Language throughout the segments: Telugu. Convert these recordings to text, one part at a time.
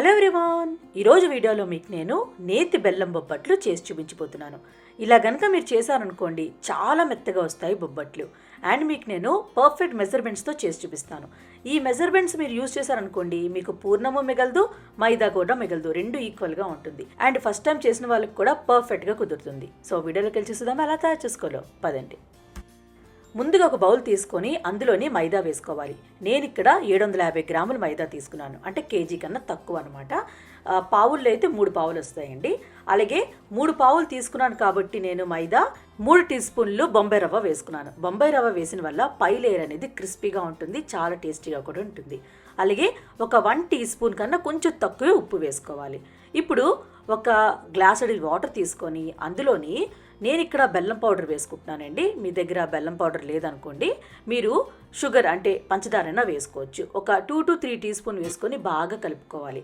Hello everyone. ఈరోజు వీడియోలో మీకు నేను నేతి బెల్లం బొబ్బట్లు చేసి చూపించిపోతున్నాను ఇలా గనక మీరు చేశారనుకోండి చాలా మెత్తగా వస్తాయి బొబ్బట్లు. అండ్ మీకు నేను పర్ఫెక్ట్ మెజర్మెంట్స్తో చేసి చూపిస్తాను. ఈ మెజర్మెంట్స్ మీరు యూజ్ చేశారనుకోండి మీకు పూర్ణము మిగలదు మైదా కూడా మిగలదు. రెండు ఈక్వల్గా ఉంటుంది. అండ్ ఫస్ట్ టైం చేసిన వాళ్ళకి కూడా పర్ఫెక్ట్గా కుదురుతుంది. సో వీడియోలోకి వెళ్ళి చూద్దాం ఎలా తయారు చేసుకోలో. పదండి. ముందుగా ఒక బౌల్ తీసుకొని అందులోని మైదా వేసుకోవాలి. నేను ఇక్కడ ఏడు వందల యాభై గ్రాముల మైదా తీసుకున్నాను. అంటే కేజీ కన్నా తక్కువ అనమాట పావుల్లో అయితే మూడు పావులు వస్తాయండి అలాగే మూడు పావులు తీసుకున్నాను కాబట్టి నేను మైదా మూడు టీ స్పూన్లు బొంబాయి రవ్వ వేసుకున్నాను. బొంబాయి రవ్వ వేసిన వల్ల పై లేయర్ అనేది క్రిస్పీగా ఉంటుంది చాలా టేస్టీగా కూడా ఉంటుంది. అలాగే ఒక వన్ టీ స్పూన్ కన్నా కొంచెం తక్కువే ఉప్పు వేసుకోవాలి. ఇప్పుడు ఒక గ్లాసుడి వాటర్ తీసుకొని అందులోని నేను ఇక్కడ బెల్లం పౌడర్ వేసుకుంటున్నానండి. మీ దగ్గర బెల్లం పౌడర్ లేదనుకోండి మీరు షుగర్ అంటే పంచదారైనా వేసుకోవచ్చు. ఒక two to three teaspoon వేసుకొని బాగా కలుపుకోవాలి.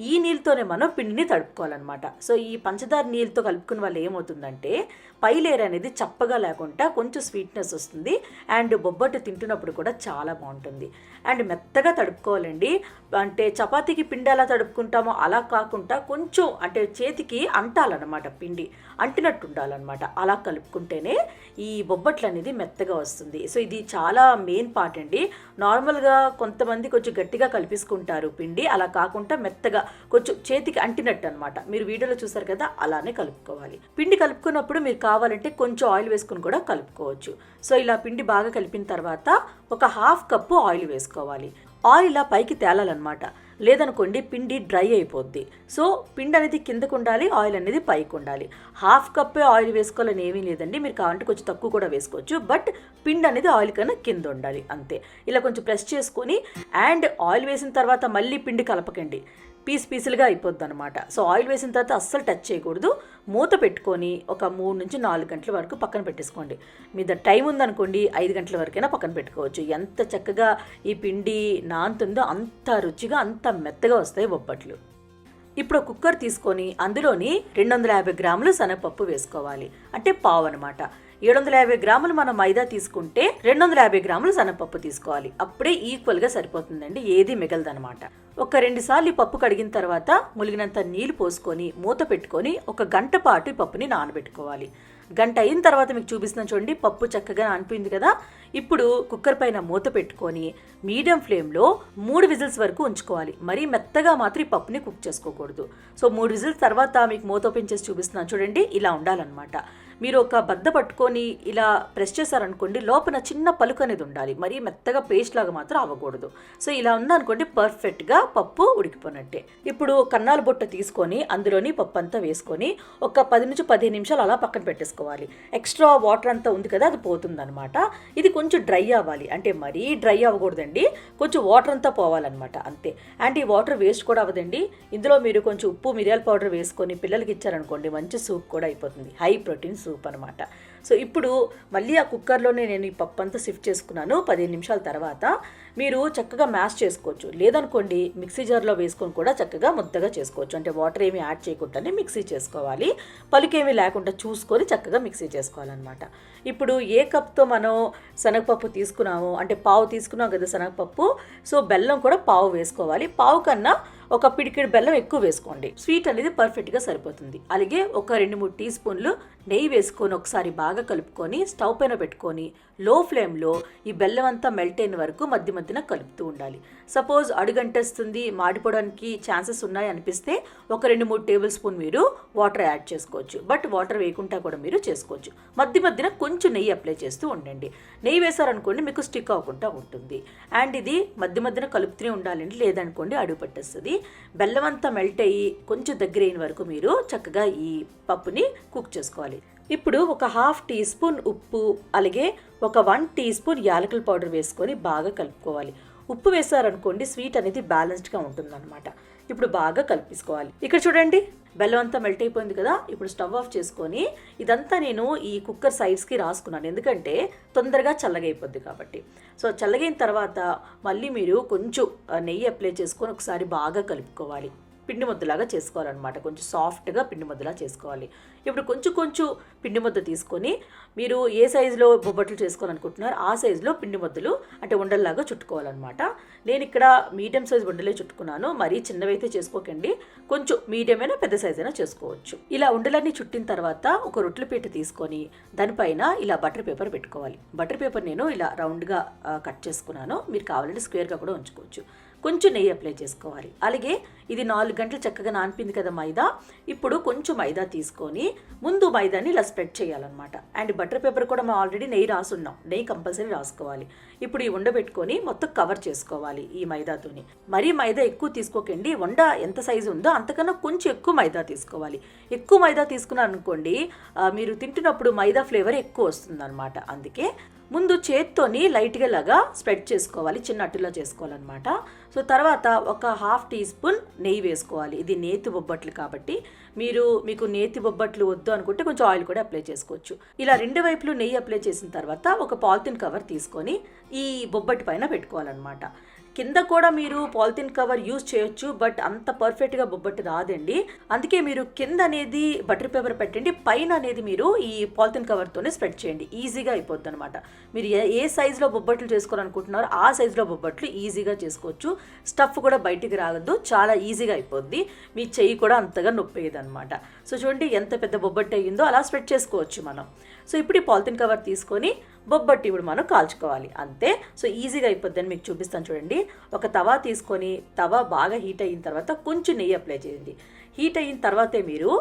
ఈ నీళ్ళతోనే మనం పిండిని తడుపుకోవాలన్నమాట. సో ఈ పంచదార నీళ్ళతో కలుపుకున్న వల్ల ఏమవుతుందంటే పై లేయర్ అనేది చప్పగా లేకుండా కొంచెం స్వీట్నెస్ వస్తుంది. అండ్ బొబ్బట్టు తింటున్నప్పుడు కూడా చాలా బాగుంటుంది. అండ్ మెత్తగా తడుపుకోవాలండి. అంటే చపాతీకి పిండి ఎలా తడుపుకుంటామో అలా కాకుండా కొంచెం అంటే చేతికి అంటాలన్నమాట పిండి. అంటినట్టు ఉండాలన్నమాట. అలా కలుపుకుంటేనే ఈ బొబ్బట్లు అనేది మెత్తగా వస్తుంది. సో ఇది చాలా మెయిన్ పార్ట్ అండి. నార్మల్గా కొంతమంది కొంచెం గట్టిగా కలిపేసుకుంటారు పిండి. అలా కాకుండా మెత్తగా కొంచెం చేతికి అంటినట్టు అనమాట మీరు వీడియోలో చూసారు కదా అలానే కలుపుకోవాలి. పిండి కలుపుకున్నప్పుడు మీరు కావాలంటే కొంచెం ఆయిల్ వేసుకుని కూడా కలుపుకోవచ్చు. సో ఇలా పిండి బాగా కలిపిన తర్వాత ఒక హాఫ్ కప్పు ఆయిల్ వేసుకోవాలి. ఆయిల్ ఇలా పైకి తేలాలన్నమాట. లేదనుకోండి పిండి డ్రై అయిపోద్ది. సో పిండి అనేది కిందకు ఉండాలి ఆయిల్ అనేది పైకి ఉండాలి. హాఫ్ కప్పే ఆయిల్ వేసుకోవాలని ఏమీ లేదండి. మీరు కావాలంటే కొంచెం తక్కువ కూడా వేసుకోవచ్చు. బట్ పిండి అనేది ఆయిల్ కన్నా కింద ఉండాలి అంతే. ఇలా కొంచెం ప్రెస్ చేసుకొని అండ్ ఆయిల్ వేసిన తర్వాత మళ్ళీ పిండి కలపకండి. పీస్ పీసులుగా అయిపోద్ది అనమాట సో ఆయిల్ వేసిన తర్వాత అస్సలు టచ్ చేయకూడదు. మూత పెట్టుకొని ఒక మూడు నుంచి నాలుగు గంటల వరకు పక్కన పెట్టేసుకోండి. మీ దగ్గర టైం ఉందనుకోండి ఐదు గంటల వరకైనా పక్కన పెట్టుకోవచ్చు. ఎంత చక్కగా ఈ పిండి నాంతుందో అంత రుచిగా అంత మెత్తగా వస్తాయి బొబ్బట్లు. ఇప్పుడు కుక్కర్ తీసుకొని అందులోని రెండు వందల యాభై గ్రాములు శనగపప్పు వేసుకోవాలి. అంటే పావు అనమాట ఏడు వందల యాభై గ్రాములు మనం మైదా తీసుకుంటే రెండు వందల యాభై గ్రాములు శనగపప్పు తీసుకోవాలి. అప్పుడే ఈక్వల్గా సరిపోతుందండి. ఏది మిగలదనమాట ఒక రెండు సార్లు ఈ పప్పు కడిగిన తర్వాత ములిగినంత నీళ్ళు పోసుకొని మూత పెట్టుకొని ఒక గంట పాటు ఈ పప్పుని నానబెట్టుకోవాలి. గంట అయిన తర్వాత మీకు చూపిస్తున్నాను చూడండి పప్పు చక్కగా నానిపోయింది కదా. ఇప్పుడు కుక్కర్ పైన మూత పెట్టుకొని మీడియం ఫ్లేమ్లో మూడు విజిల్స్ వరకు ఉంచుకోవాలి. మరీ మెత్తగా మాత్రం ఈ పప్పుని కుక్ చేసుకోకూడదు. సో మూడు విజిల్స్ తర్వాత మీకు మూత ఓపెన్ చేసి చూపిస్తున్నాను చూడండి ఇలా ఉండాలన్నమాట. మీరు ఒక బద్ద పట్టుకొని ఇలా ప్రెస్ చేశారనుకోండి లోపల చిన్న పలుకు అనేది ఉండాలి. మరీ మెత్తగా పేస్ట్ లాగా మాత్రం అవ్వకూడదు. సో ఇలా ఉందనుకోండి పర్ఫెక్ట్గా పప్పు ఉడికిపోయినట్టే. ఇప్పుడు కన్నాల బుట్ట తీసుకొని అందులోని పప్పు అంతా వేసుకొని ఒక పది నుంచి పదిహేను నిమిషాలు అలా పక్కన పెట్టేసుకోవాలి. ఎక్స్ట్రా వాటర్ అంతా ఉంది కదా అది పోతుందనమాట. ఇది కొంచెం డ్రై అవ్వాలి. అంటే మరీ డ్రై అవ్వకూడదండి. కొంచెం వాటర్ అంతా పోవాలన్నమాట అంతే. అండ్ ఈ వాటర్ వేస్ట్ కూడా అవ్వదండి. ఇందులో మీరు కొంచెం ఉప్పు మిరియాల పౌడర్ వేసుకొని పిల్లలకి ఇచ్చారనుకోండి మంచి సూప్ కూడా అయిపోతుంది. High protein soup. సూప్ అనమాట సో ఇప్పుడు మళ్ళీ ఆ కుక్కర్లోనే నేను ఈ పప్పు అంతా షిఫ్ట్ చేసుకున్నాను. పదిహేను నిమిషాల తర్వాత మీరు చక్కగా మ్యాష్ చేసుకోవచ్చు. లేదనుకోండి మిక్సీ జార్లో వేసుకొని కూడా చక్కగా ముద్దగా చేసుకోవచ్చు. అంటే వాటర్ ఏమి యాడ్ చేయకుండానే మిక్సీ చేసుకోవాలి. పలుకేమీ లేకుండా చూసుకొని చక్కగా మిక్సీ చేసుకోవాలన్నమాట. ఇప్పుడు ఏ కప్తో మనం శనగపప్పు తీసుకున్నాము అంటే పావు తీసుకున్నాం కదా శనగపప్పు సో బెల్లం కూడా పావు వేసుకోవాలి. పావు కన్నా ఒక పిడికిడి బెల్లం ఎక్కువ వేసుకోండి. స్వీట్ అనేది పర్ఫెక్ట్గా సరిపోతుంది. అలాగే ఒక రెండు మూడు టీ స్పూన్లు నెయ్యి వేసుకొని ఒకసారి బాగా కలుపుకొని స్టవ్ పైన పెట్టుకొని లో ఫ్లేమ్లో ఈ బెల్లం అంతా మెల్ట్ అయిన వరకు మధ్య మధ్యన కలుపుతూ ఉండాలి. సపోజ్ అడుగంటేస్తుంది మాడిపోవడానికి ఛాన్సెస్ ఉన్నాయి అనిపిస్తే ఒక రెండు మూడు టేబుల్ స్పూన్ మీరు వాటర్ యాడ్ చేసుకోవచ్చు. బట్ వాటర్ వేయకుండా కూడా మీరు చేసుకోవచ్చు. మధ్య మధ్యన కొంచెం నెయ్యి అప్లై చేస్తూ ఉండండి. నెయ్యి వేశారనుకోండి మీకు స్టిక్ అవ్వకుండా ఉంటుంది. అండ్ ఇది మధ్య మధ్యన కలుపుతూనే ఉండాలండి. లేదనుకోండి అడుగు పట్టేస్తుంది. బెల్లం అంతా మెల్ట్ అయ్యి కొంచెం దగ్గర అయిన వరకు మీరు చక్కగా ఈ పప్పుని కుక్ చేసుకోవాలి. ఇప్పుడు ఒక హాఫ్ టీ స్పూన్ ఉప్పు అలాగే ఒక వన్ టీ స్పూన్ యాలకుల పౌడర్ వేసుకొని బాగా కలుపుకోవాలి. ఉప్పు వేసారనుకోండి స్వీట్ అనేది బ్యాలెన్స్డ్గా ఉంటుందన్నమాట. ఇప్పుడు బాగా కలిపేసుకోవాలి. ఇక్కడ చూడండి బెల్లం అంతా మెల్ట్ అయిపోయింది కదా ఇప్పుడు స్టవ్ ఆఫ్ చేసుకొని ఇదంతా నేను ఈ కుక్కర్ సైడ్స్కి రాసుకున్నాను. ఎందుకంటే తొందరగా చల్లగైపోద్ది కాబట్టి. సో చల్లగైన తర్వాత మళ్ళీ మీరు కొంచెం నెయ్యి అప్లై చేసుకొని ఒకసారి బాగా కలుపుకోవాలి. పిండి ముద్దలాగా చేసుకోవాలన్నమాట. కొంచెం సాఫ్ట్గా పిండి ముద్దలా చేసుకోవాలి. ఇప్పుడు కొంచెం కొంచెం పిండి ముద్ద తీసుకొని మీరు ఏ సైజులో బొబ్బట్లు చేసుకోవాలనుకుంటున్నారు ఆ సైజులో పిండి ముద్దలు అంటే ఉండల్లాగా చుట్టుకోవాలన్నమాట. నేను ఇక్కడ మీడియం సైజ్ ఉండలే చుట్టుకున్నాను. మరీ చిన్నవైతే చేసుకోకండి. కొంచెం మీడియం అయినా పెద్ద సైజ్ అయినా చేసుకోవచ్చు. ఇలా ఉండలన్నీ చుట్టిన తర్వాత ఒక రొట్టెల పీట తీసుకొని దానిపైన ఇలా బటర్ పేపర్ పెట్టుకోవాలి. బటర్ పేపర్ నేను ఇలా రౌండ్గా కట్ చేసుకున్నాను. మీరు కావాలంటే స్క్వేర్గా కూడా ఉంచుకోవచ్చు. కొంచెం నెయ్యి అప్లై చేసుకోవాలి. అలాగే ఇది నాలుగు గంటలు చక్కగా నానిపింది కదా మైదా. ఇప్పుడు కొంచెం మైదా తీసుకొని ముందు మైదాని ఇలా స్ప్రెడ్ చేయాలన్నమాట. అండ్ బటర్ పేపర్ కూడా మనం ఆల్రెడీ నెయ్యి రాసున్నాం నెయ్యి కంపల్సరీ రాసుకోవాలి. ఇప్పుడు ఈ ఉండబెట్టుకొని మొత్తం కవర్ చేసుకోవాలి ఈ మైదాతోని. మరీ మైదా ఎక్కువ తీసుకోకండి. వండ ఎంత సైజు ఉందో అంతకన్నా కొంచెం ఎక్కువ మైదా తీసుకోవాలి. ఎక్కువ మైదా తీసుకున్నారనుకోండి మీరు తింటున్నప్పుడు మైదా ఫ్లేవర్ ఎక్కువ వస్తుంది అందుకే ముందు చేత్తోని లైట్గా లాగా స్ప్రెడ్ చేసుకోవాలి చిన్న అట్టులా చేసుకోవాలన్నమాట. సో తర్వాత ఒక హాఫ్ టీ స్పూన్ నెయ్యి వేసుకోవాలి. ఇది నేతి బొబ్బట్లు కాబట్టి. మీరు మీకు నేతి బొబ్బట్లు వద్దు అనుకుంటే కొంచెం ఆయిల్ కూడా అప్లై చేసుకోవచ్చు. ఇలా రెండు వైపులు నెయ్యి అప్లై చేసిన తర్వాత ఒక పాలిథిన్ కవర్ తీసుకొని ఈ బొబ్బట్టు పైన పెట్టుకోవాలన్నమాట. కింద కూడా మీరు పాలిథిన్ కవర్ యూజ్ చేయొచ్చు బట్ అంత పర్ఫెక్ట్గా బొబ్బట్టు రాదండి. అందుకే మీరు కింద అనేది బటర్ పేపర్ పెట్టండి పైన అనేది మీరు ఈ పాలిథిన్ కవర్తోనే స్ప్రెడ్ చేయండి. ఈజీగా అయిపోద్ది అనమాట మీరు ఏ ఏ సైజులో బొబ్బట్లు చేసుకోవాలనుకుంటున్నారో ఆ సైజులో బొబ్బట్లు ఈజీగా చేసుకోవచ్చు. స్టఫ్ కూడా బయటికి రాగద్దు చాలా ఈజీగా అయిపోద్ది. మీ చెయ్యి కూడా అంతగా నొప్పి అనమాట సో చూడండి ఎంత పెద్ద బొబ్బట్టు అయ్యిందో అలా స్ప్రెడ్ చేసుకోవచ్చు మనం. సో ఇప్పుడు ఈ పాలిథిన్ కవర్ తీసుకొని బొబ్బట్టి ఇప్పుడు మనం కాల్చుకోవాలి. అంతే? సో ఈజీగా అయిపోద్దని మీకు చూపిస్తాను చూడండి. ఒక తవా తీసుకొని తవా బాగా హీట్ అయిన తర్వాత కొంచెం నెయ్యి అప్లై చేయండి. హీట్ అయిన తర్వాతే మీరు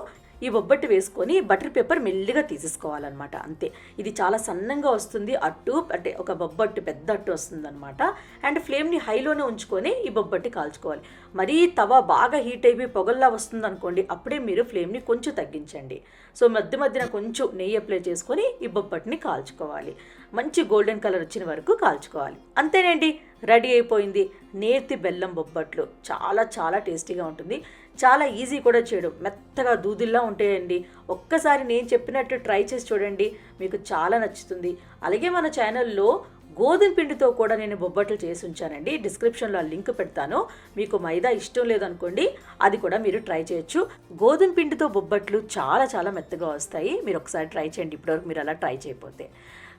ఈ బొబ్బట్టు వేసుకొని బటర్ పేపర్ మెల్లిగా తీసేసుకోవాలన్నమాట అంతే. ఇది చాలా సన్నంగా వస్తుంది అట్టు అంటే ఒక బొబ్బట్టు పెద్ద అట్టు వస్తుందన్నమాట. అండ్ ఫ్లేమ్ని హైలోనే ఉంచుకొని ఈ బొబ్బట్టి కాల్చుకోవాలి. మరీ తవ బాగా హీట్ అయిపోయి పొగల్లా వస్తుంది అనుకోండి అప్పుడే మీరు ఫ్లేమ్ని కొంచెం తగ్గించండి. సో మధ్య మధ్యన కొంచెం నెయ్యి అప్లై చేసుకొని ఈ బొబ్బట్టుని కాల్చుకోవాలి. మంచి గోల్డెన్ కలర్ వచ్చిన వరకు కాల్చుకోవాలి. అంతేనండి రెడీ అయిపోయింది. నేతి బెల్లం బొబ్బట్లు. చాలా చాలా టేస్టీగా ఉంటుంది. చాలా ఈజీ కూడా చేయడం. మెత్తగా దూదిల్లా ఉంటాయండి. ఒక్కసారి నేను చెప్పినట్టు ట్రై చేసి చూడండి. మీకు చాలా నచ్చుతుంది. అలాగే మన ఛానల్లో గోధుమ పిండితో కూడా నేను బొబ్బట్లు చేసి ఉంచానండి. డిస్క్రిప్షన్లో ఆ లింక్ పెడతాను. మీకు మైదా ఇష్టం లేదనుకోండి అది కూడా మీరు ట్రై చేయొచ్చు. గోధుమ పిండితో బొబ్బట్లు చాలా చాలా మెత్తగా వస్తాయి. మీరు ఒకసారి ట్రై చేయండి. ఇప్పటివరకు మీరు అలా ట్రై చేయకపోతే.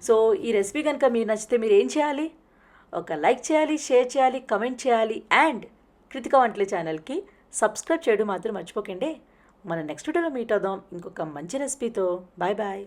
సో ఈ రెసిపీ కనుక మీరు నచ్చితే మీరు ఏం చేయాలి? ఒక లైక్ చేయాలి షేర్ చేయాలి కమెంట్ చేయాలి అండ్ కృతిక వంటల ఛానల్కి సబ్స్క్రైబ్ చేయడం మాత్రం మర్చిపోకండి. మన నెక్స్ట్ వీడియోలో మీట్ అవుదాం. ఇంకొక మంచి రెసిపీతో. Bye bye.